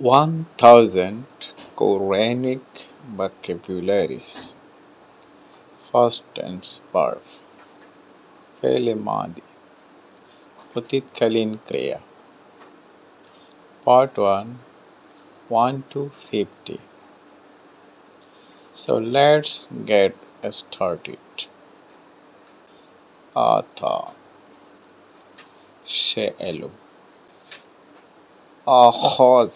1000 Quranic vocabularies. First tense verb. ফেলে মাদি অতীতকালীন ক্রিয়া part one one two fifty So let's get started. সে এলো আখাজ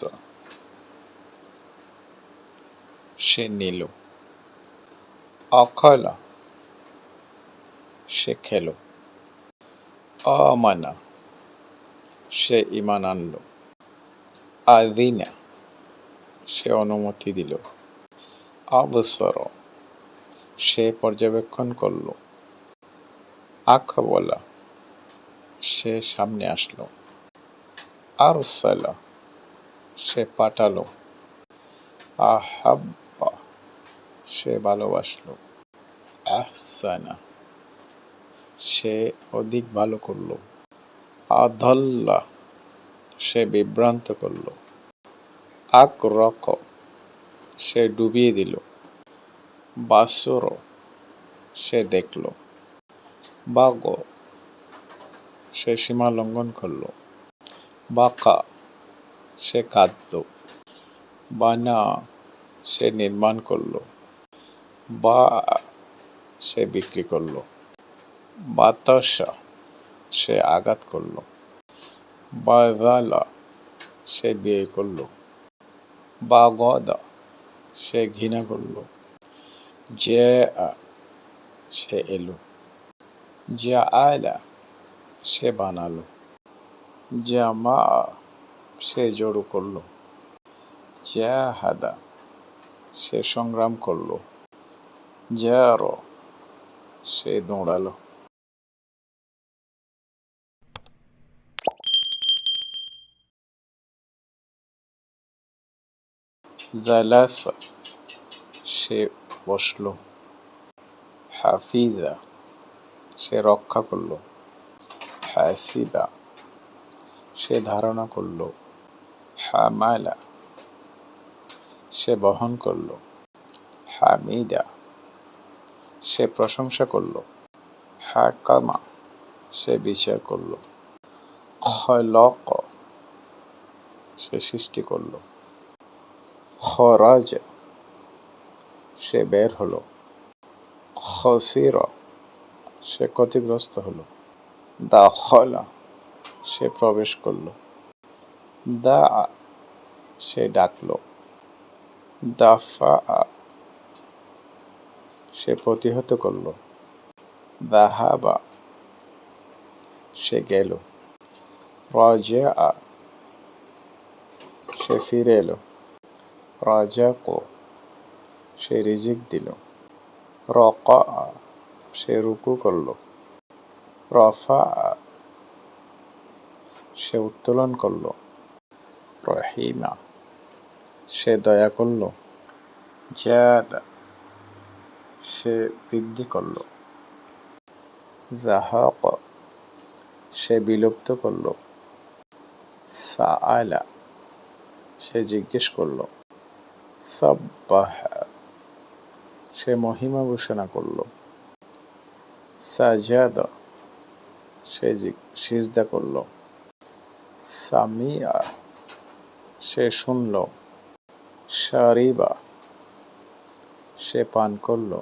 সে নিল। আখালা সে খেলো। আমানা সে ইমান আনলো। আদিনা সে অনুমতি দিল। অবসর, সে পর্যবেক্ষণ করল। আকবলা সে সামনে আসলো। আরসালা, সে পাঠালো। আহাব্বা সে ভালোবাসলো। আহসানা। সে অধিক ভালো করল। আধল্লা সে বিভ্রান্ত করল। আকরক। সে ডুবিয়ে দিল। বাসর। সে দেখল। বাগ। সে সীমা লঙ্ঘন করল। বাকা। সে কাঁদল বানা। সে নির্মাণ করল। বা সে বিক্রি করল বাতাসা সে আঘাত করল বাজালা সে বিয়ে করল বাগদা সে ঘৃণা করল, যে সে এলো, যা আয়লা সে বানালো, যে মা সে জড়ো করল জাহাদা সে সংগ্রাম করল। জার সে দৌড়ালো জালাসা সে বসল হাফিজা সে রক্ষা করল হাসিবা সে ধারণা করল হামালা সে বহন করল হামিদা সে প্রশংসা করল। হাকামা সে বিচার করল। খলক, সে সৃষ্টি করল। খরাজ, সে বের হলো। খসির, সে ক্ষতিগ্রস্ত হল হলো। দাখলা, সে প্রবেশ করল। দা, সে ডাকলো। দাফা সে প্রতিহত করল। দাহাবা সে গেল। রাজা সে ফিরে এলো। রাজাকো। সে রিজিক দিল। রকা সে রুকু করল। রফা সে উত্তোলন করল। রহিমা। সে দয়া করল। জাদা। সে বৃদ্ধি করল। জাহাক সে বিলুপ্ত করল। সাআলা, সে জিজ্ঞেস করল, সাব্বাহ সে মহিমা ঘোষণা করল। সাজাদা, সে সিজদা করল। সামিয়া, সে শুনল। শারিবা সে পান করল।